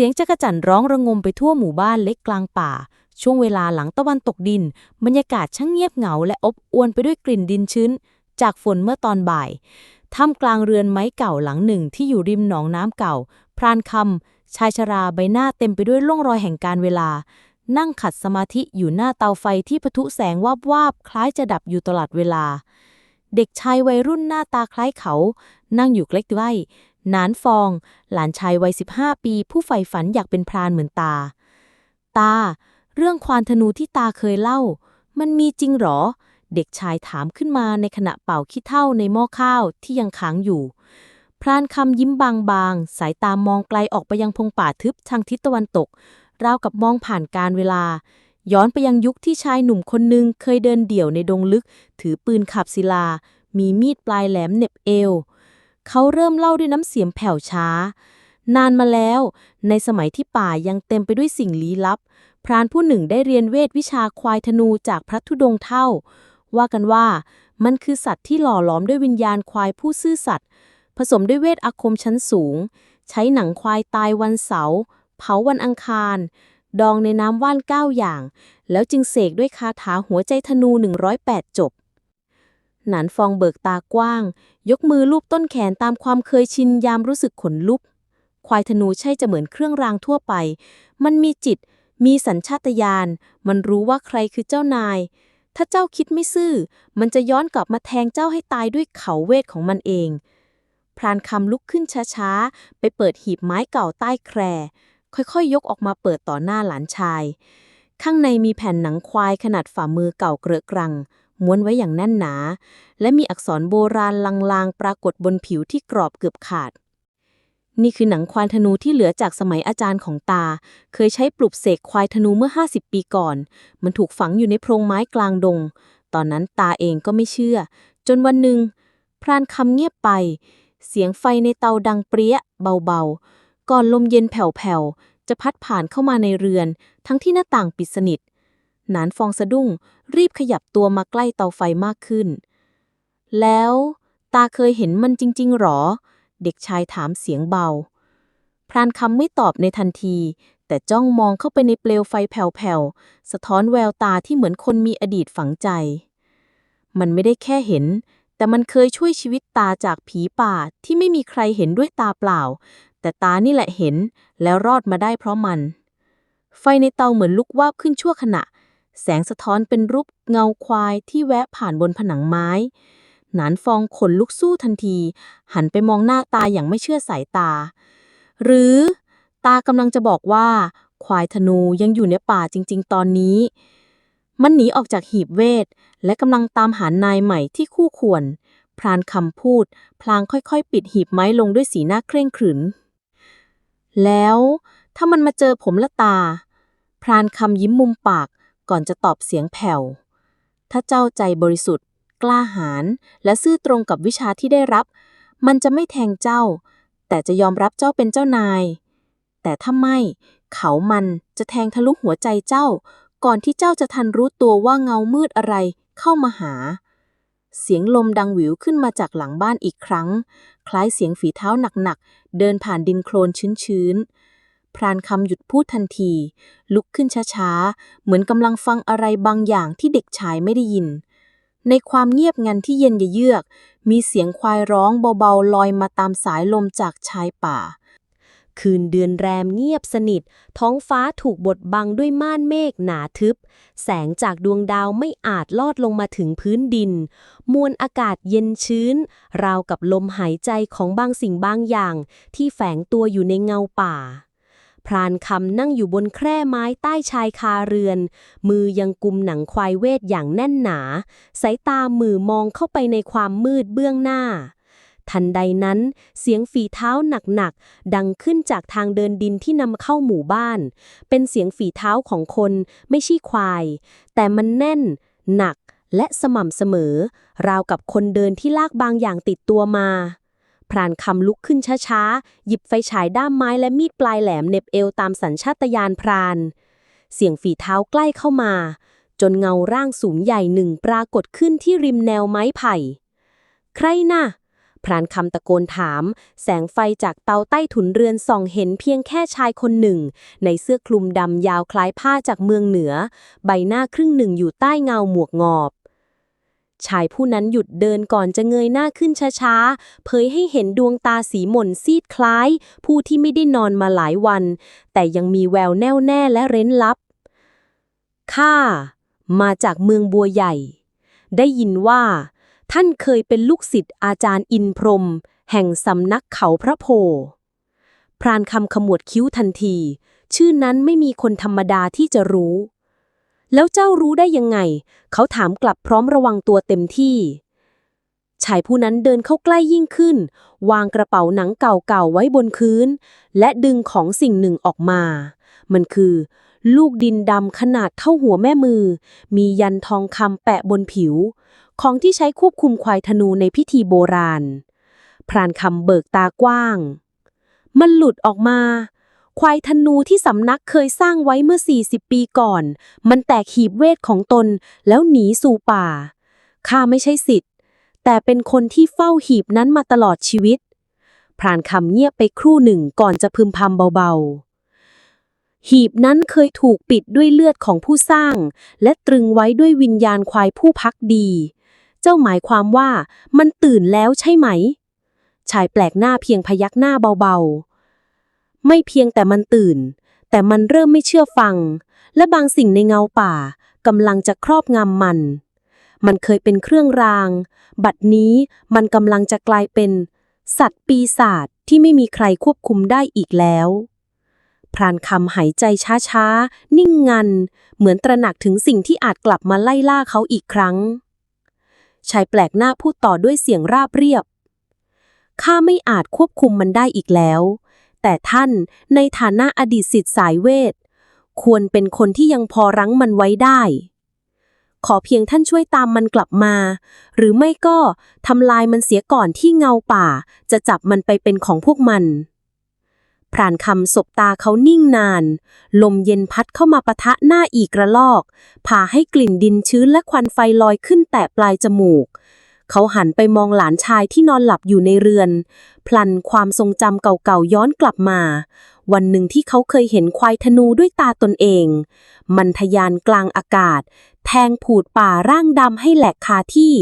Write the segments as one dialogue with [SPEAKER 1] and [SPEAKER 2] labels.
[SPEAKER 1] สียงจักจั่นร้องระงมไปทั่วหมู่บ้านเล็กกลางป่า ช่วงเวลาหลังตะวันตกดิน บรรยากาศช่างเงียบเหงาและอบอวลไปด้วยกลิ่นดินชื้น จากฝนเมื่อตอนบ่ายท่ามกลางเรือนไม้เก่าหลังหนึ่งที่อยู่ริมหนองน้ำเก่า พรานคำชายชราใบหน้าเต็มไปด้วยร่องรอยแห่งการเวลา นั่งขัดสมาธิอยู่หน้าเตาไฟที่ปะทุแสงวาบวาบๆคล้ายจะดับอยู่ตลอดเวลา เด็กชายวัยรุ่นหน้าตาคล้ายเขา นั่งอยู่ใกล้ๆ นานฟอง หลานชายวัย 15 ปี ผู้ใฝ่ฝันอยากเป็นพรานเหมือนตา ตา เรื่องควานธนูที่ตาเคยเล่า มันมีจริงหรอ เด็กชายถามขึ้นมาในขณะเป่าขี้เถ้าในหม้อข้าวที่ยังค้างอยู่ พรานคำยิ้มบางๆ สายตามองไกลออกไปยังพงป่าทึบทางทิศตะวันตก ราวกับมองผ่านการเวลา ย้อนไปยังยุคที่ชายหนุ่มคนหนึ่งเคยเดินเดี่ยวในดงลึก ถือปืนขับศิลา มีมีดปลายแหลมเน็บเอว เขาเริ่มเล่าด้วยน้ำเสียงแผ่วช้า นานมาแล้ว ในสมัยที่ป่ายังเต็มไปด้วยสิ่งลี้ลับ พรานผู้หนึ่งได้เรียนเวทวิชาควายธนูจากพระธุดงเท่า ว่ากันว่ามันคือสัตว์ที่หล่อหลอมด้วยวิญญาณควายผู้ซื่อสัตย์ผสมด้วยเวทอาคมชั้นสูง ใช้หนังควายตายวันเสาร์เผาวันอังคาร ดองในน้ำว่านเก้าอย่าง แล้วจึงเสกด้วยคาถาหัวใจธนู 108 จบ หนานฟองเบิกตากว้าง ยกมือลูบต้นแขนตามความเคยชินยามรู้สึกขนลุก ควายธนูใช่จะเหมือนเครื่องรางทั่วไป มันมีจิต มีสัญชาตญาณ มันรู้ว่าใครคือเจ้านาย ถ้าเจ้าคิดไม่ซื่อ มันจะย้อนกลับมาแทงเจ้าให้ตายด้วยเขาเวทของมันเอง พรานคำลุกขึ้นช้าๆ ไปเปิดหีบไม้เก่าใต้แคร่ค่อยๆ ยกออกมาเปิดต่อหน้าหลานชาย ข้างในมีแผ่นหนังควายขนาดฝ่ามือเก่าเกรอะกรัง ม้วนไว้อย่างแน่นหนา และมีอักษรโบราณลางๆ ปรากฏบนผิวที่กรอบเกือบขาด นี่คือหนังควายธนูที่เหลือจากสมัยอาจารย์ของตา เคยใช้ปลุกเสกควายธนูเมื่อ 50 ปีก่อน มันถูกฝังอยู่ในโพรงไม้กลางดง ตอนนั้นตาเองก็ไม่เชื่อ จนวันหนึ่งพรานคำเงียบไป เสียงไฟในเตาดังเปรี้ยเบาๆ ก่อนลมเย็นแผ่วๆ จะพัดผ่านเข้ามาในเรือน ทั้งที่หน้าต่างปิดสนิท นานฟองสะดุ้ง รีบขยับตัวมาใกล้เตาไฟมากขึ้น แล้วตาเคยเห็นมันจริง ๆหรอ เด็กชายถามเสียงเบา พรานคำไม่ตอบในทันที แต่จ้องมองเข้าไปในเปลวไฟแผ่วๆ สะท้อนแววตาที่เหมือนคนมีอดีตฝังใจ มันไม่ได้แค่เห็น แต่มันเคยช่วยชีวิตตาจากผีป่าที่ไม่มีใครเห็นด้วยตาเปล่า แต่ตานี่แหละเห็นแล้วรอดมาได้เพราะมันไฟในเตาเหมือนลุกวาบขึ้นชั่วขณะ แสงสะท้อนเป็นรูปเงาควายที่แวะผ่านบนผนังไม้ หนานฟองขนลุกสู้ทันที หันไปมองหน้าตาอย่างไม่เชื่อสายตา หรือ ตากำลังจะบอกว่า ควายธนูยังอยู่ในป่าจริง ๆ ตอนนี้ มันหนีออกจากหีบเวท และกำลังตามหานายใหม่ที่คู่ควร พรานคำพูด พลางค่อยๆ ปิดหีบไม้ลงด้วยสีหน้าเคร่งขรึมแล้วถ้ามันมาเจอผมละตา พรานคำยิ้มมุมปาก ก่อนจะตอบเสียงแผ่ว ถ้าเจ้าใจบริสุทธิ์ กล้าหาญและซื่อตรงกับวิชาที่ได้รับ มันจะไม่แทงเจ้า แต่จะยอมรับเจ้าเป็นเจ้านาย แต่ถ้าไม่ เขามันจะแทงทะลุหัวใจเจ้า ก่อนที่เจ้าจะทันรู้ตัวว่าเงามืดอะไรเข้ามาหา เสียงลมดังหวิวขึ้นมาจากหลังบ้านอีกครั้ง คล้ายเสียงฝีเท้าหนักๆเดินผ่านดินโคลนชื้นๆ พรานคำหยุดพูดทันที ลุกขึ้นช้าๆ เหมือนกำลังฟังอะไรบางอย่างที่เด็กชายไม่ได้ยิน ในความเงียบงันที่เย็นเยือก มีเสียงควายร้องเบาๆ ลอยมาตามสายลมจากชายป่า คืนเดือนแรมเงียบสนิท ท้องฟ้าถูกบดบังด้วยม่านเมฆหนาทึบ แสงจากดวงดาวไม่อาจลอดลงมาถึงพื้นดิน มวลอากาศเย็นชื้น ราวกับลมหายใจของบางสิ่งบางอย่าง ที่แฝงตัวอยู่ในเงาป่า พรานคำนั่งอยู่บนแคร่ไม้ใต้ชายคาเรือน มือยังกุมหนังควายเวทอย่างแน่นหนา สายตามือมองเข้าไปในความมืดเบื้องหน้า ทันใดนั้น เสียงฝีเท้าหนักๆ ดังขึ้นจากทางเดินดินที่นำเข้าหมู่บ้าน เป็นเสียงฝีเท้าของคนไม่ใช่ควาย แต่มันแน่น หนักและสม่ำเสมอ ราวกับคนเดินที่ลากบางอย่างติดตัวมา พรานคำลุกขึ้นช้าๆ หยิบไฟฉายด้ามไม้และมีดปลายแหลมเน็บเอวตามสัญชาตญาณพราน เสียงฝีเท้าใกล้เข้ามา จนเงาร่างสูงใหญ่หนึ่งปรากฏขึ้นที่ริมแนวไม้ไผ่ ใครน่ะพรานคำตะโกนถาม แสงไฟจากเตาใต้ถุนเรือนส่องเห็นเพียงแค่ชายคนหนึ่ง ในเสื้อคลุมดำยาวคล้ายผ้าจากเมืองเหนือ ใบหน้าครึ่งหนึ่งอยู่ใต้เงาหมวกงอบ ชายผู้นั้นหยุดเดินก่อนจะเงยหน้าขึ้นช้าๆ เผยให้เห็นดวงตาสีหม่นซีดคล้าย ผู้ที่ไม่ได้นอนมาหลายวัน แต่ยังมีแววแน่วแน่และเร้นลับ ข้า มาจากเมืองบัวใหญ่ ได้ยินว่า ท่านเคยเป็นลูกศิษย์อาจารย์อินพรม แห่งสำนักเขาพระโพธิ์พรานคำขมวดคิ้วทันที ชื่อนั้นไม่มีคนธรรมดาที่จะรู้ แล้วเจ้ารู้ได้ยังไง เขาถามกลับพร้อมระวังตัวเต็มที่ ชายผู้นั้นเดินเข้าใกล้ยิ่งขึ้น วางกระเป๋าหนังเก่าๆไว้บนพื้น และดึงของสิ่งหนึ่งออกมา มันคือ ลูกดินดำขนาดเท่าหัวแม่มือ มียันทองคำแปะบนผิว ของที่ใช้ควบคุมควายธนูในพิธีโบราณ พรานคำเบิกตากว้าง มันหลุดออกมา ควายธนูที่สำนักเคยสร้างไว้เมื่อ 40 ปีก่อน มันแตกหีบเวทของตนแล้วหนีสู่ป่า ข้าไม่ใช่สิทธิ์ แต่เป็นคนที่เฝ้าหีบนั้นมาตลอดชีวิต พรานคำเงียบไปครู่หนึ่งก่อนจะพึมพำเบาๆ หีบนั้นเคยถูกปิดด้วยเลือดของผู้สร้าง และตรึงไว้ด้วยวิญญาณควายผู้พักดี เจ้าหมายความว่ามันตื่นแล้วใช่ไหม ชายแปลกหน้าเพียงพยักหน้าเบาๆ ไม่เพียงแต่มันตื่น แต่มันเริ่มไม่เชื่อฟัง และบางสิ่งในเงาป่ากำลังจะครอบงำมัน มันเคยเป็นเครื่องราง บัดนี้มันกำลังจะกลายเป็น สัตว์ปีศาจที่ไม่มีใครควบคุมได้อีกแล้วพรานคำหายใจช้าๆ นิ่งงัน เหมือนตระหนักถึงสิ่งที่อาจกลับมาไล่ล่าเขาอีกครั้ง ชายแปลกหน้าพูดต่อด้วยเสียงราบเรียบ ข้าไม่อาจควบคุมมันได้อีกแล้ว แต่ท่านในฐานะอดีตศิษย์สายเวท ควรเป็นคนที่ยังพอรั้งมันไว้ได้ ขอเพียงท่านช่วยตามมันกลับมา หรือไม่ก็ทำลายมันเสียก่อนที่เงาป่า จะจับมันไปเป็นของพวกมันพรานคำสบตาเขานิ่งนาน ลมเย็นพัดเข้ามาปะทะหน้าอีกระลอก พาให้กลิ่นดินชื้นและควันไฟลอยขึ้นแตะปลายจมูก เขาหันไปมองหลานชายที่นอนหลับอยู่ในเรือน พลันความทรงจำเก่าๆย้อนกลับมา วันหนึ่งที่เขาเคยเห็นควายธนูด้วยตาตนเอง มันทะยานกลางอากาศ แทงผูดป่าร่างดำให้แหลกคาที่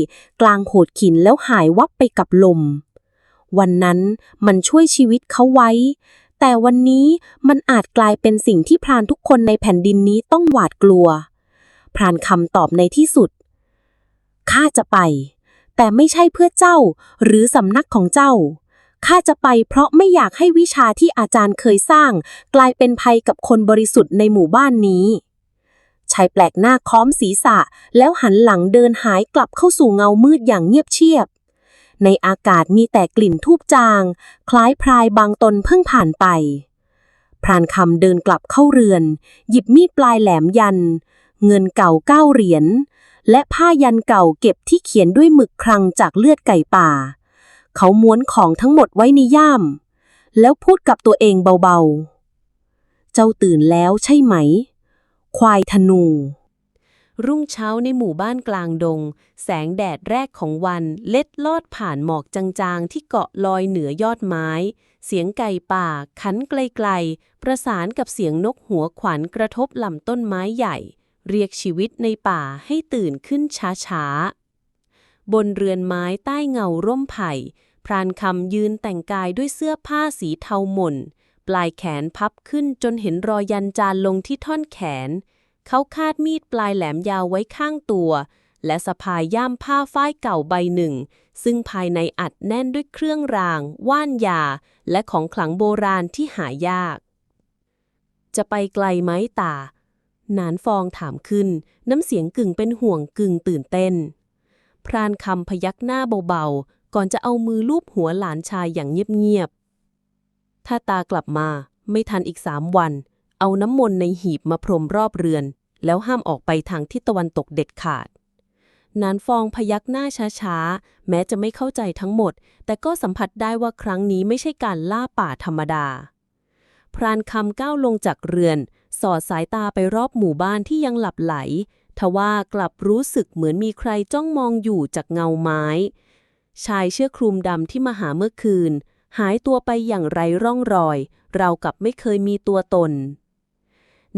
[SPEAKER 1] กลางโขดขินแล้วหายวับไปกับลม วันนั้นมันช่วยชีวิตเขาไว้ แต่วันนี้มันอาจกลายเป็นสิ่งที่พรานทุกคนในแผ่นดินนี้ต้องหวาดกลัว พรานคำตอบในที่สุดข้าจะไป แต่ไม่ใช่เพื่อเจ้า หรือสำนักของเจ้า ข้าจะไปเพราะไม่อยากให้วิชาที่อาจารย์เคยสร้าง กลายเป็นภัยกับคนบริสุทธิ์ในหมู่บ้านนี้ชายแปลกหน้าค้อมศีรษะ แล้วหันหลังเดินหายกลับเข้าสู่เงามืดอย่างเงียบเชียบ ในอากาศมีแต่กลิ่นทูบจาง คล้ายพรายบางตนเพิ่งผ่านไป พรานคำเดินกลับเข้าเรือน หยิบมีดปลายแหลมยัน เงินเก่าเก้าเหรียญ และผ้ายันเก่าเก็บที่เขียนด้วยหมึกครังจากเลือดไก่ป่า เขาม้วนของทั้งหมดไว้ในย่าม แล้วพูดกับตัวเองเบาๆ เจ้าตื่นแล้วใช่ไหม ควายธนู รุ่งเช้าในหมู่บ้านกลางดง แสงแดดแรกของวันเล็ดลอดผ่านหมอกจางๆ ที่เกาะลอยเหนือยอดไม้ เสียงไก่ป่าขันไกลๆ ประสานกับเสียงนกหัวขวัญกระทบลำต้นไม้ใหญ่ เรียกชีวิตในป่าให้ตื่นขึ้นช้าๆ บนเรือนไม้ใต้เงาร่มไผ่ พรานคำยืนแต่งกายด้วยเสื้อผ้าสีเทาหม่น ปลายแขนพับขึ้นจนเห็นรอยยันจานลงที่ท่อนแขน เขาคาดมีดปลายแหลมยาวไว้ข้างตัว และสะพายย่ามผ้าฝ้ายเก่าใบหนึ่ง ซึ่งภายในอัดแน่นด้วยเครื่องราง ว่านยา และของขลังโบราณที่หายาก จะไปไกลไหมตา นานฟองถามขึ้น น้ำเสียงกึ่งเป็นห่วงกึ่งตื่นเต้น พรานคำพยักหน้าเบาๆ ก่อนจะเอามือลูบหัวหลานชายอย่างเงียบๆ ถ้าตากลับมาไม่ทันอีกสามวัน เอาน้ำมนต์ในหีบมาพรมรอบเรือน แล้วห้ามออกไปทางทิศตะวันตกเด็ดขาด นานฟองพยักหน้าช้าๆ แม้จะไม่เข้าใจทั้งหมด แต่ก็สัมผัสได้ว่าครั้งนี้ไม่ใช่การล่าป่าธรรมดาพรานคำก้าวลงจากเรือน สอดสายตาไปรอบหมู่บ้านที่ยังหลับไหล ทว่ากลับรู้สึกเหมือนมีใครจ้องมองอยู่จากเงาไม้
[SPEAKER 2] ชายเชื้อคลุมดำที่มาหาเมื่อคืน หายตัวไปอย่างไรร่องรอย เรากับไม่เคยมีตัวตน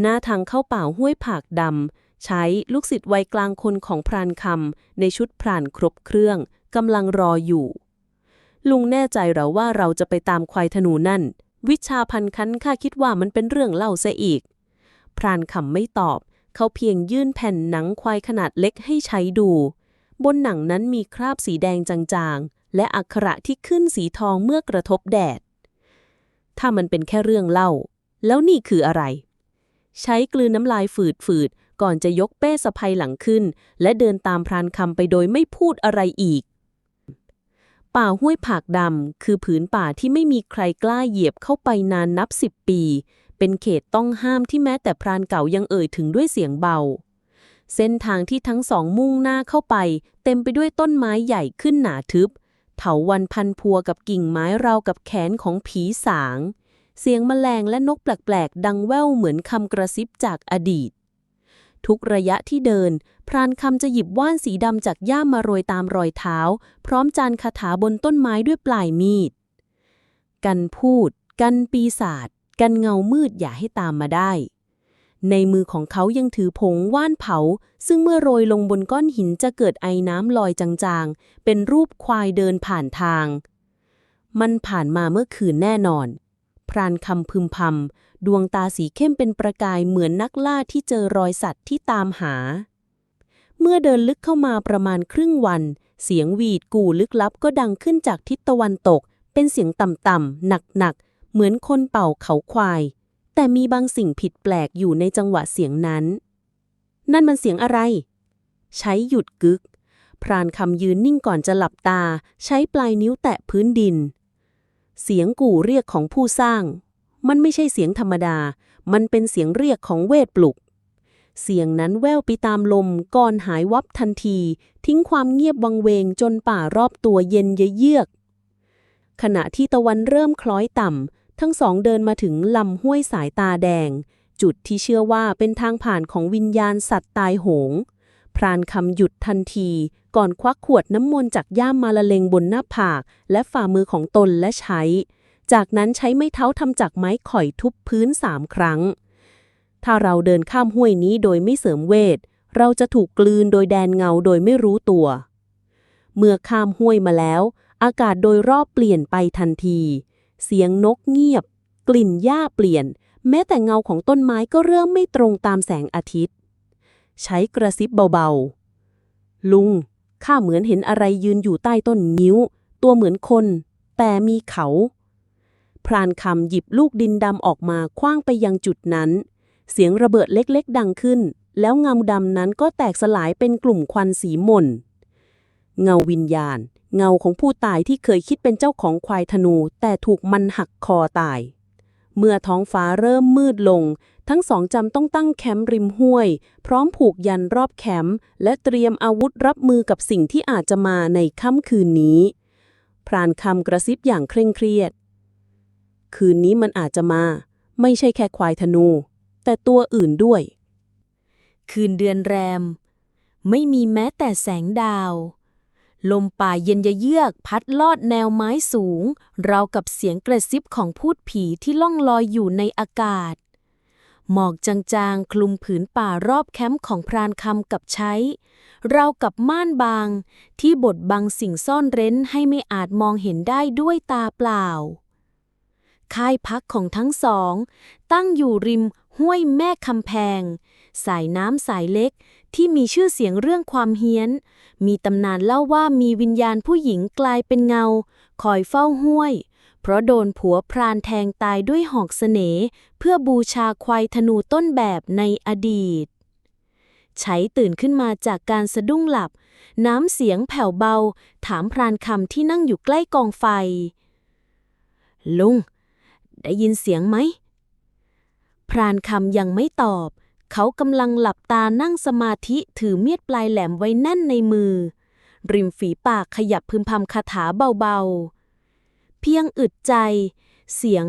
[SPEAKER 2] หน้าทางเข้าป่าห้วยผากดำใช้ลูกศิษย์วัยกลางคนของพรานคำในชุดพรานครบเครื่องกำลังรออยู่ ลุงแน่ใจเหรอว่าเราจะไปตามควายธนูนั่นวิชาพันคันข้าคิดว่ามันเป็นเรื่องเล่าซะอีก พรานคำไม่ตอบ เขาเพียงยื่นแผ่นหนังควายขนาดเล็กให้ใช้ดู บนหนังนั้นมีคราบสีแดงจางๆ และอักขระที่ขึ้นสีทองเมื่อกระทบแดด ถ้ามันเป็นแค่เรื่องเล่า แล้วนี่คืออะไร ใช้กลืนน้ำลายฝืดๆ ก่อนจะยกเป้สะพายหลังขึ้น และเดินตามพรานคำไปโดยไม่พูดอะไรอีกป่าห้วยผากดำคือผืนป่าที่ไม่มีใครกล้าเหยียบเข้าไปนานนับสิบปี เป็นเขตต้องห้ามที่แม้แต่พรานเก่ายังเอ่ยถึงด้วยเสียงเบา เส้นทางที่ทั้งสองมุ่งหน้าเข้าไป เต็มไปด้วยต้นไม้ใหญ่ขึ้นหนาทึบ เถาวันพันพัวกับกิ่งไม้ราวกับแขนของผีสาง เสียงแมลงและนกแปลกๆ ดังแว่วเหมือนคำกระซิบจากอดีต ทุกระยะที่เดิน พรานคำจะหยิบว่านสีดำจากย่ามมาโรยตามรอยเท้า พร้อมจานคาถาบนต้นไม้ด้วยปลายมีด กันพูด กันปีศาจ กันเงามืดอย่าให้ตามมาได้ ในมือของเขายังถือผงว่านเผา ซึ่งเมื่อโรยลงบนก้อนหินจะเกิดไอน้ำลอยจางๆ เป็นรูปควายเดินผ่านทาง มันผ่านมาเมื่อคืนแน่นอน พรานคำพึมพำดวงตาสีเข้มเป็นประกายเหมือนนักล่าที่เจอรอยสัตว์ที่ตามหา เมื่อเดินลึกเข้ามาประมาณครึ่งวัน เสียงหวีดกู่ลึกลับก็ดังขึ้นจากทิศตะวันตก เป็นเสียงต่ำๆหนักๆ เหมือนคนเป่าเขาควาย แต่มีบางสิ่งผิดแปลกอยู่ในจังหวะเสียงนั้น นั่นมันเสียงอะไร ใช้หยุดกึก พรานคำยืนนิ่งก่อนจะหลับตา ใช้ปลายนิ้วแตะพื้นดิน เสียงกู่เรียกของผู้สร้าง มันไม่ใช่เสียงธรรมดา มันเป็นเสียงเรียกของเวทปลุกเสียงนั้นแว่วไปตามลมก่อนหายวับทันที ทิ้งความเงียบวังเวงจนป่ารอบตัวเย็นเยือก ขณะที่ตะวันเริ่มคล้อยต่ำ ทั้งสองเดินมาถึงลำห้วยสายตาแดง จุดที่เชื่อว่าเป็นทางผ่านของวิญญาณสัตว์ตายโหง พรานคำหยุดทันที ก่อนควักขวดน้ำมนต์จากย่ามมาละเลงบนหน้าผาก และฝ่ามือของตนและใช้ จากนั้นใช้ไม้เท้าทำจากไม้ข่อยทุบพื้นสามครั้ง ถ้าเราเดินข้ามห้วยนี้โดยไม่เสริมเวท เราจะถูกกลืนโดยแดนเงาโดยไม่รู้ตัว เมื่อข้ามห้วยมาแล้ว อากาศโดยรอบเปลี่ยนไปทันที เสียงนกเงียบ กลิ่นหญ้าเปลี่ยน แม้แต่เงาของต้นไม้ก็เริ่มไม่ตรงตามแสงอาทิตย์ ใช้กระซิบเบาๆ ลุง ข้าเหมือนเห็นอะไรยืนอยู่ใต้ต้นงิ้ว ตัวเหมือนคน แต่มีเขา พรานคำหยิบลูกดินดำออกมาคว้างไปยังจุดนั้น เสียงระเบิดเล็กๆ ดังขึ้น แล้วเงาดำนั้นก็แตกสลายเป็นกลุ่มควันสีหม่น เงาวิญญาณ เงาของผู้ตายที่เคยคิดเป็นเจ้าของควายธนู แต่ถูกมันหักคอตาย เมื่อท้องฟ้าเริ่มมืดลง ทั้งสองจำต้องตั้งแคมป์ริมห้วย พร้อมผูกยันรอบแคมป์และเตรียมอาวุธรับมือกับสิ่งที่อาจจะมาในค่ำคืนนี้ พรานคำกระซิบอย่างเคร่งเครียด คืนนี้มันอาจจะมา ไม่ใช่แค่ควายธนู แต่ตัวอื่นด้วย
[SPEAKER 1] คืนเดือนแรม ไม่มีแม้แต่แสงดาว ลมป่าเย็นยะเยือกพัดลอดแนวไม้สูงราวกับเสียงกระซิบของพูดผีที่ล่องลอยอยู่ในอากาศ หมอกจางๆ คลุมผืนป่ารอบแคมป์ของพรานคำกับใช้ เรากับม่านบาง ที่บดบังสิ่งซ่อนเร้นให้ไม่อาจมองเห็นได้ด้วยตาเปล่า ค่ายพักของทั้งสอง ตั้งอยู่ริมห้วยแม่คำแพง สายน้ำสายเล็กที่มีชื่อเสียงเรื่องความเฮี้ยน มีตำนานเล่าว่ามีวิญญาณผู้หญิงกลายเป็นเงา คอยเฝ้าห้วย เพราะโดนผัวพรานแทงตายด้วยหอกเสน่ห์เพื่อบูชาควายธนูต้นแบบในอดีตใช้ตื่นขึ้นมาจากการสะดุ้งหลับ น้ำเสียงแผ่วเบา ถามพรานคำที่นั่งอยู่ใกล้กองไฟ ลุง ได้ยินเสียงไหม พรานคำยังไม่ตอบ เขากำลังหลับตานั่งสมาธิถือเมียดปลายแหลมไว้แน่นในมือ ริมฝีปากขยับพึมพำคาถาเบาๆ เพียงอึดใจ เสียง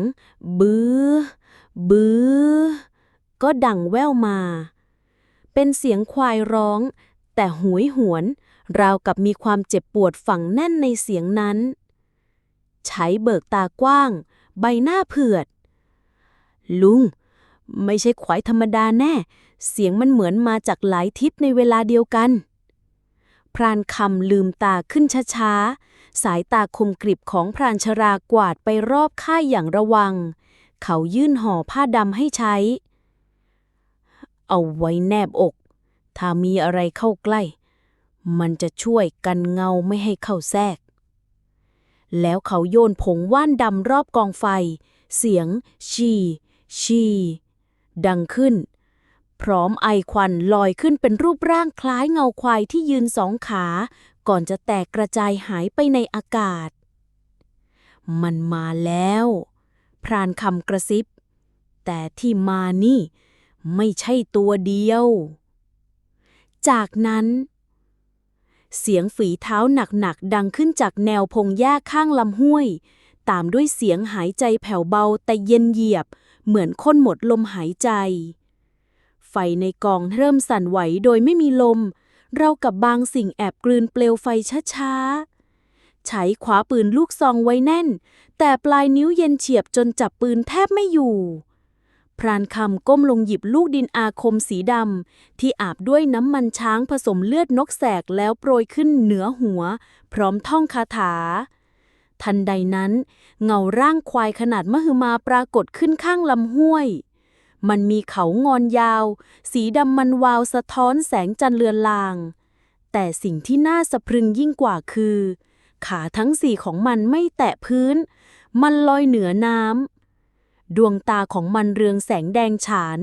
[SPEAKER 1] บือ้อ บือ้อ ก็ดังแว่วมา เป็นเสียงควายร้อง แต่หวยหวน ราวกับมีความเจ็บปวดฝังแน่นในเสียงนั้น ใช้เบิกตากว้าง ใบหน้าเผือด ลุง ไม่ใช่ควายธรรมดาแน่ เสียงมันเหมือนมาจากหลายทิศในเวลาเดียวกัน พรานคำลืมตาขึ้นช้าๆ สายตาคมกริบของพรานชรากวาดไปรอบค่ายอย่างระวัง เขายื่นห่อผ้าดำให้ใช้ เอาไว้แนบอก ถ้ามีอะไรเข้าใกล้ มันจะช่วยกันเงาไม่ให้เข้าแทรก แล้วเขาโยนผงว่านดำรอบกองไฟ เสียงชีชี ดังขึ้น พร้อมไอควันลอยขึ้นเป็นรูปร่างคล้ายเงาควายที่ยืนสองขา ก่อนจะแตกกระจายหายไปในอากาศ มันมาแล้ว พรานคำกระซิบ แต่ที่มานี่ไม่ใช่ตัวเดียว จากนั้น เสียงฝีเท้าหนักๆดังขึ้นจากแนวพงหญ้าข้างลำห้วย ตามด้วยเสียงหายใจแผ่วเบาแต่เย็นเหยียบ เหมือนคนหมดลมหายใจ ไฟในกองเริ่มสั่นไหวโดยไม่มีลม เรากับบางสิ่งแอบกลืนเปลวไฟช้าๆใช้ขวาปืนลูกซองไว้แน่น แต่ปลายนิ้วเย็นเฉียบจนจับปืนแทบไม่อยู่ พรานคำก้มลงหยิบลูกดินอาคมสีดำที่อาบด้วยน้ำมันช้างผสมเลือดนกแสกแล้วโปรยขึ้นเหนือหัว พร้อมท่องคาถา ทันใดนั้น เงาร่างควายขนาดมหึมาปรากฏขึ้นข้างลำห้วย มันมีเขางอนยาว สีดำมันวาวสะท้อนแสงจันทร์เลือนลาง แต่สิ่งที่น่าสะพรึงยิ่งกว่าคือ ขาทั้งสี่ของมันไม่แตะพื้น มันลอยเหนือน้ำดวงตาของมันเรืองแสงแดงฉาน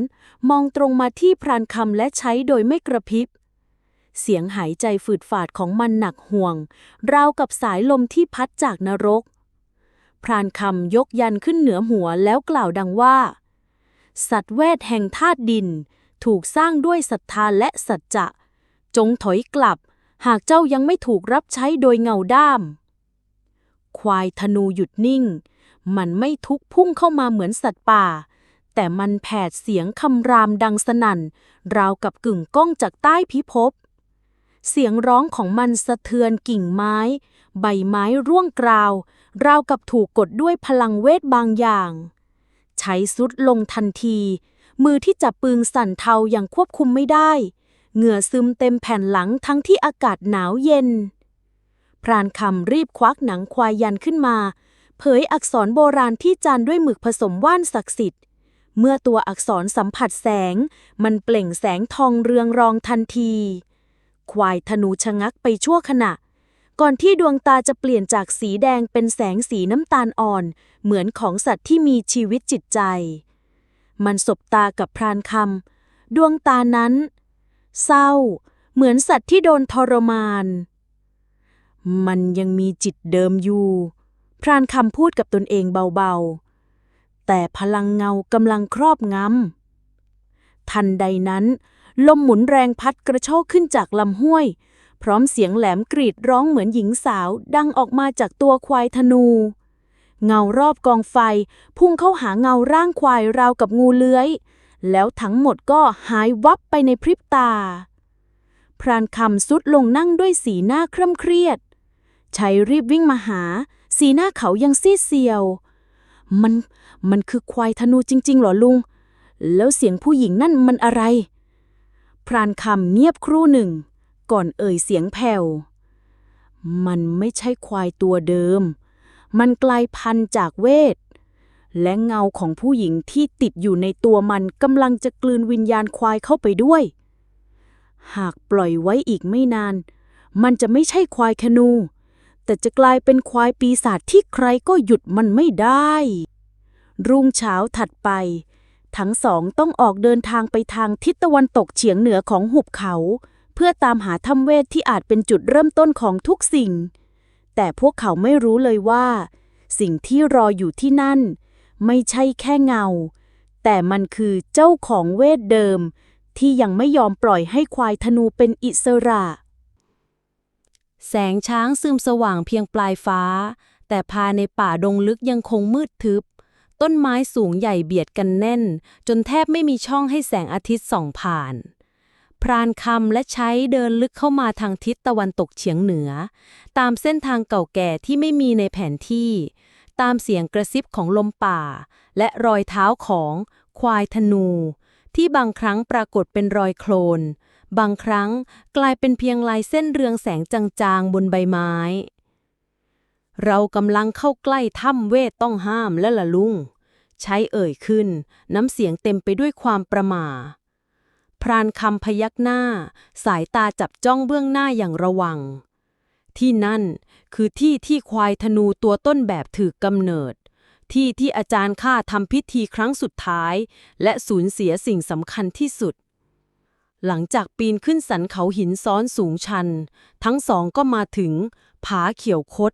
[SPEAKER 1] มองตรงมาที่พรานคำและใช้โดยไม่กระพริบ เสียงหายใจฝืดฝาดของมันหนักห่วง ราวกับสายลมที่พัดจากนรก พรานคำยกยันขึ้นเหนือหัวแล้วกล่าวดังว่า สัตว์เวทแห่งธาตุดิน ถูกสร้างด้วยศรัทธาและสัจจะ จงถอยกลับ หากเจ้ายังไม่ถูกรับใช้โดยเงาด้าม ควายธนูหยุดนิ่ง มันไม่ทุกพุ่งเข้ามาเหมือนสัตว์ป่าแต่มันแผดเสียงคำรามดังสนั่น ราวกับกึ่งก้องจากใต้พิภพ เสียงร้องของมันสะเทือนกิ่งไม้ ใบไม้ร่วงกราว ราวกับถูกกดด้วยพลังเวทบางอย่าง ใช้สุดลงทันที มือที่จับปืนสั่นเทาอย่างควบคุมไม่ได้ เหงื่อซึมเต็มแผ่นหลังทั้งที่อากาศหนาวเย็น พรานคำรีบควักหนังควายยันขึ้นมา เผยอักษรโบราณที่จานด้วยหมึกผสมว่านศักดิ์สิทธิ์เมื่อตัวอักษรสัมผัสแสง มันเปล่งแสงทองเรืองรองทันที ควายธนูชะงักไปชั่วขณะ ก่อนที่ดวงตาจะเปลี่ยนจากสีแดงเป็นแสงสีน้ำตาลอ่อน เหมือนของสัตว์ที่มีชีวิตจิตใจ มันสบตากับพรานคำดวงตานั้น เศร้า เหมือนสัตว์ที่โดนทรมาน มันยังมีจิตเดิมอยู่ พรานคำพูดกับตนเองเบาๆ แต่พลังเงากำลังครอบงำทันใดนั้น ลมหมุนแรงพัดกระโชกขึ้นจากลำห้วย พร้อมเสียงแหลมกรีดร้องเหมือนหญิงสาว ดังออกมาจากตัวควายธนู เงารอบกองไฟ พุ่งเข้าหาเงาร่างควายราวกับงูเลื้อย แล้วทั้งหมดก็หายวับไปในพริบตา พรานคำสุดลงนั่งด้วยสีหน้าเคร่ำเครียดชัยรีบวิ่งมาหา สีหน้าเขายังซีดเซียว มัน มันคือควายธนูจริงๆเหรอลุง แล้วเสียงผู้หญิงนั่นมันอะไร พรานคำเงียบครู่หนึ่ง ก่อนเอ่ยเสียงแผ่ว มันไม่ใช่ควายตัวเดิม มันกลายพันธุ์จากเวท และเงาของผู้หญิงที่ติดอยู่ในตัวมันกำลังจะกลืนวิญญาณควายเข้าไปด้วย หากปล่อยไว้อีกไม่นาน มันจะไม่ใช่ควายคนู แต่จะกลายเป็นควายปีศาจที่ใครก็หยุดมันไม่ได้ รุ่งเช้าถัดไป ทั้งสองต้องออกเดินทางไปทางทิศตะวันตกเฉียงเหนือของหุบเขา เพื่อตามหาถ้ำเวทที่อาจเป็นจุดเริ่มต้นของทุกสิ่ง แต่พวกเขาไม่รู้เลยว่า สิ่งที่รออยู่ที่นั่น ไม่ใช่แค่เงา แต่มันคือเจ้าของเวทเดิม ที่ยังไม่ยอมปล่อยให้ควายธนูเป็นอิสระ แสงช้างซึมสว่างเพียงปลายฟ้า แต่ภายในป่าดงลึกยังคงมืดทึบ ต้นไม้สูงใหญ่เบียดกันแน่น จนแทบไม่มีช่องให้แสงอาทิตย์ส่องผ่าน พรานคำและใช้เดินลึกเข้ามาทางทิศตะวันตกเฉียงเหนือ ตามเส้นทางเก่าแก่ที่ไม่มีในแผนที่ ตามเสียงกระซิบของลมป่า และรอยเท้าของควายธนู ที่บางครั้งปรากฏเป็นรอยโคลน บางครั้งกลายเป็นเพียงลายเส้นเรืองแสงจางๆบนใบไม้ เรากำลังเข้าใกล้ถ้ำเวทต้องห้ามแล้วล่ะลุง ใช้เอ่ยขึ้น น้ำเสียงเต็มไปด้วยความประหม่า พรานคำพยักหน้า สายตาจับจ้องเบื้องหน้าอย่างระวัง ที่นั่นคือที่ที่ควายธนูตัวต้นแบบถือกำเนิด ที่ที่อาจารย์ข้าทำพิธีครั้งสุดท้าย และสูญเสียสิ่งสำคัญที่สุดหลังจากปีนขึ้นสันเขาหินซ้อนสูงชัน ทั้งสองก็มาถึง ผาเขียวคด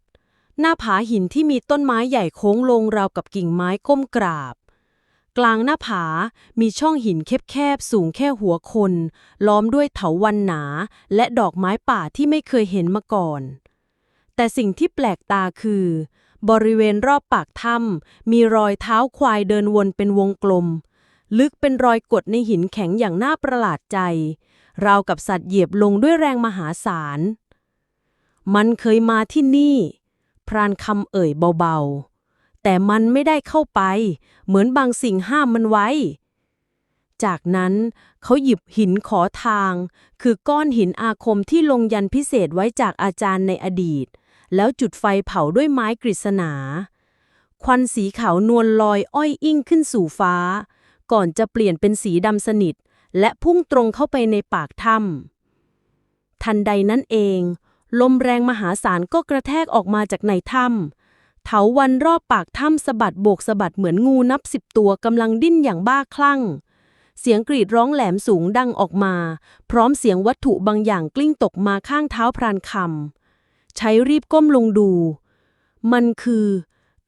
[SPEAKER 1] หน้าผาหินที่มีต้นไม้ใหญ่โค้งลงราวกับกิ่งไม้ก้มกราบ กลางหน้าผามีช่องหินแคบๆสูงแค่หัวคน ล้อมด้วยเถาวันหนา และดอกไม้ป่าที่ไม่เคยเห็นมาก่อน แต่สิ่งที่แปลกตาคือ บริเวณรอบปากถ้ำมีรอยเท้าควายเดินวนเป็นวงกลม ลึกเป็นรอยกดในหินแข็งอย่างน่าประหลาดใจ ราวกับสัตว์เหยียบลงด้วยแรงมหาศาล มันเคยมาที่นี่ พรานคำเอ่ยเบาๆ แต่มันไม่ได้เข้าไป เหมือนบางสิ่งห้ามมันไว้ จากนั้นเขาหยิบหินขอทาง คือก้อนหินอาคมที่ลงยันพิเศษไว้จากอาจารย์ในอดีต แล้วจุดไฟเผาด้วยไม้กฤษณา ควันสีขาวนวลลอยอ้อยอิ่งขึ้นสู่ฟ้า ก่อนจะเปลี่ยนเป็นสีดำสนิท และพุ่งตรงเข้าไปในปากถ้ำทันใดนั้นเอง ลมแรงมหาศาลก็กระแทกออกมาจากในถ้ำเถาวันรอบปากถ้ำสะบัดโบกสะบัดเหมือนงูนับสิบตัวกำลังดิ้นอย่างบ้าคลั่ง เสียงกรีดร้องแหลมสูงดังออกมา พร้อมเสียงวัตถุบางอย่างกลิ้งตกมาข้างเท้าพรานคำใช้รีบก้มลงดู มันคือ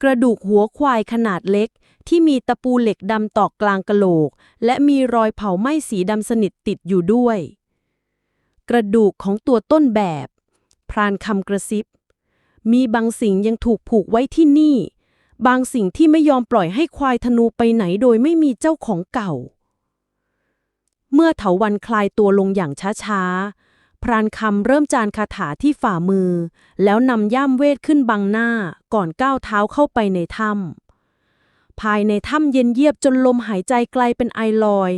[SPEAKER 1] กระดูกหัวควายขนาดเล็กที่มีตะปูเหล็กดำตอกกลางกะโหลก และมีรอยเผาไหม้สีดำสนิทติดอยู่ด้วย กระดูกของตัวต้นแบบ พรานคำกระซิบ มีบางสิ่งยังถูกผูกไว้ที่นี่ บางสิ่งที่ไม่ยอมปล่อยให้ควายธนูไปไหนโดยไม่มีเจ้าของเก่า เมื่อเถาวันคลายตัวลงอย่างช้าๆ พรานคำเริ่มจานคาถาที่ฝ่ามือ แล้วนำย่ามเวทขึ้นบังหน้าก่อนก้าวเท้าเข้าไปในถ้ำภายในถ้ำเย็นเยียบจนลมหายใจไกลเป็นไอลอย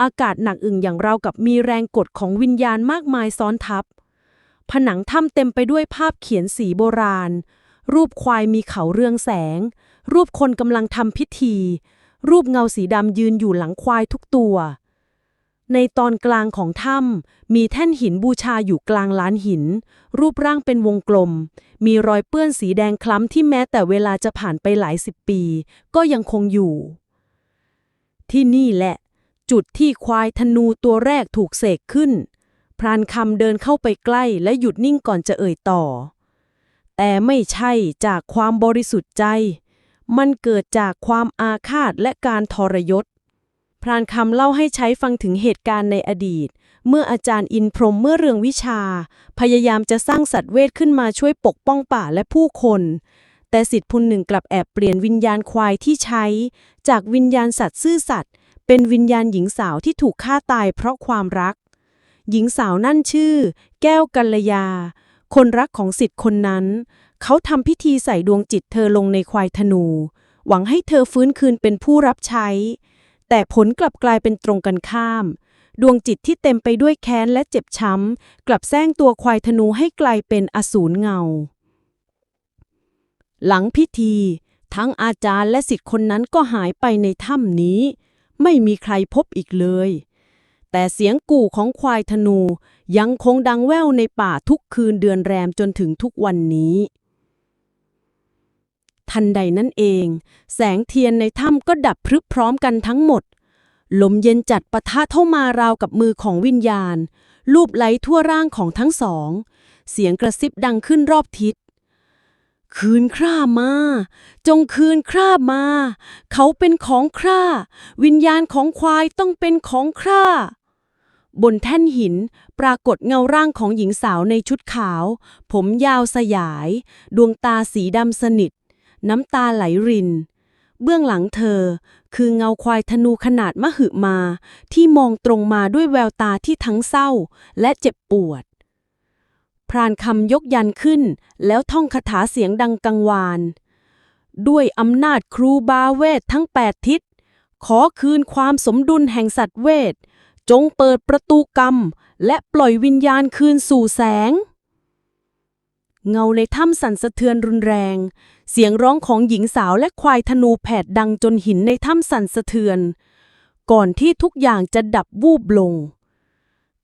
[SPEAKER 1] อากาศหนักอึ่งอย่างเรากับมีแรงกดของวิญญาณมากมายซ้อนทับ ผนังถ้ำเต็มไปด้วยภาพเขียนสีโบราณ รูปควายมีเขาเรืองแสง รูปคนกำลังทำพิธี รูปเงาสีดำยืนอยู่หลังควายทุกตัว ในตอนกลางของถ้ำมีแท่นหินบูชาอยู่กลางลานหิน รูปร่างเป็นวงกลม มีรอยเปื้อนสีแดงคล้ำที่แม้แต่เวลาจะผ่านไปหลายสิบปี ก็ยังคงอยู่ ที่นี่แหละ จุดที่ควายธนูตัวแรกถูกเสกขึ้น พรานคำเดินเข้าไปใกล้และหยุดนิ่งก่อนจะเอ่ยต่อ แต่ไม่ใช่จากความบริสุทธิ์ใจ มันเกิดจากความอาฆาตและการทรยศ พรานคำเล่าให้ใช้ฟังถึงเหตุการณ์ในอดีต เมื่ออาจารย์อินพรมเมื่อเรืองวิชา พยายามจะสร้างสัตว์เวทขึ้นมาช่วยปกป้องป่าและผู้คน แต่สิทธิ์พุนหนึ่งกลับแอบเปลี่ยนวิญญาณควายที่ใช้ จากวิญญาณสัตว์ซื่อสัตย์เป็นวิญญาณหญิงสาวที่ถูกฆ่าตายเพราะความรัก หญิงสาวนั่นชื่อ แก้วกัลยา คนรักของสิทธิ์คนนั้น เขาทำพิธีใส่ดวงจิตเธอลงในควายธนู หวังให้เธอฟื้นคืนเป็นผู้รับใช้ แต่ผลกลับกลายเป็นตรงกันข้าม ดวงจิตที่เต็มไปด้วยแค้นและเจ็บช้ำ กลับแซงตัวควายธนูให้กลายเป็นอสูรเงา หลังพิธี ทั้งอาจารย์และสิทธิ์คนนั้นก็หายไปในถ้ำนี้ ไม่มีใครพบอีกเลย แต่เสียงกู่ของควายธนูยังคงดังแว่วในป่าทุกคืนเดือนแรมจนถึงทุกวันนี้ ทันใดนั้นเอง แสงเทียนในถ้ำก็ดับพรึบพร้อมกันทั้งหมด ลมเย็นจัดปะทะเข้ามาราวกับมือของวิญญาณ ลูบไหลทั่วร่างของทั้งสอง เสียงกระซิบดังขึ้นรอบทิศคืนคร่ามา จงคืนคร่ามา เขาเป็นของคร่า วิญญาณของควายต้องเป็นของคร่า บนแท่นหินปรากฏเงาร่างของหญิงสาวในชุดขาว ผมยาวสยาย ดวงตาสีดำสนิท น้ำตาไหลริน
[SPEAKER 3] เบื้องหลังเธอ คือเงาควายธนูขนาดมหึมา ที่มองตรงมาด้วยแววตาที่ทั้งเศร้าและเจ็บปวด พรานคำยกยันขึ้น แล้วท่องคาถาเสียงดังกังวาน ด้วยอำนาจครูบาเวททั้งแปดทิศขอคืนความสมดุลแห่งสัตว์เวท จงเปิดประตูกรรม และปล่อยวิญญาณคืนสู่แสง เงาในถ้ำสั่นสะเทือนรุนแรง เสียงร้องของหญิงสาวและควายธนูแผดดังจนหินในถ้ำสั่นสะเทือน ก่อนที่ทุกอย่างจะดับวูบลง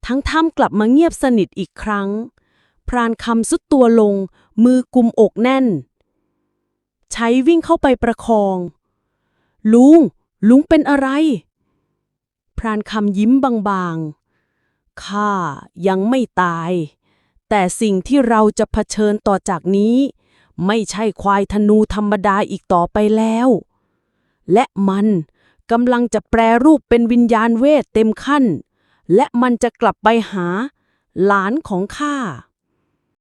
[SPEAKER 3] ทั้งถ้ำกลับมาเงียบสนิทอีกครั้ง พรานคำสุดตัวลง มือกุมอกแน่น ใช้วิ่งเข้าไปประคอง ลุง ลุงเป็นอะไร พรานคำยิ้มบางๆ ข้ายังไม่ตาย แต่สิ่งที่เราจะเผชิญต่อจากนี้ ไม่ใช่ควายธนูธรรมดาอีกต่อไปแล้ว และมันกำลังจะแปรรูปเป็นวิญญาณเวทเต็มขั้น และมันจะกลับไปหา หลานของข้า